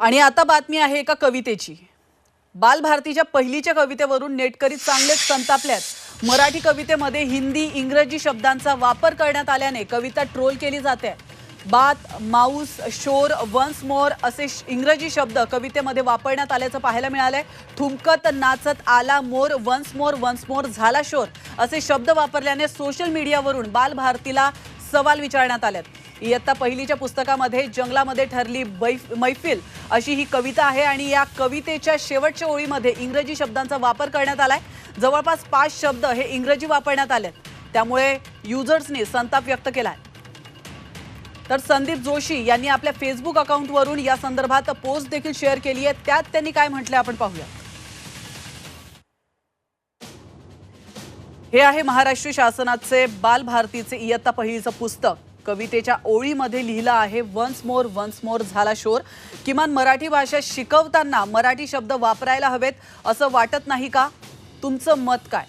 आणि आता बातमी आहे एका कवितेची. बालभारतीच्या पहिलीच्या कवितेवरून नेटकरी चांगलेच संतापल्यात. मराठी कवितेमध्ये हिंदी इंग्रजी शब्दांचा वापर करण्यात आल्याने कविता ट्रोल केली जाते. बात माऊस शोर वन्स मोर असे श- इंग्रजी शब्द कवितेमध्ये वापरण्यात आल्याचं पाहायला मिळालंय. ठुमकत नाचत आला more once more once more झाला शोर असे शब्द वापरल्याने सोशल मीडियावरून बालभारतीला सवाल विचारण्यात आल्यात इयत्ता पहिलीच्या पुस्तकामध्ये जंगलामध्ये ठरली बैफ मैफिल अशी ही कविता आहे आणि या कवितेच्या शेवटच्या ओळीमध्ये इंग्रजी शब्दांचा वापर करण्यात आलाय. जवळपास पाच शब्द हे इंग्रजी वापरण्यात आले त्यामुळे युजर्सनी संताप व्यक्त केलाय. तर संदीप जोशी यांनी आपल्या फेसबुक अकाउंटवरून या संदर्भात पोस्ट देखील शेअर केली आहे. त्यात त्यांनी काय म्हटलंय आपण पाहूया. हे आहे महाराष्ट्र शासनाचे बालभारतीचे इयत्ता पहिलीचं पुस्तक. कवितेच्या ओळीमध्ये लिहिलं आहे वन्स मोर वन्स मोर झाला शोर. किमान मराठी भाषा शिकवताना मराठी शब्द वापरायला हवेत असं वाटत नाही का? तुमचं मत काय?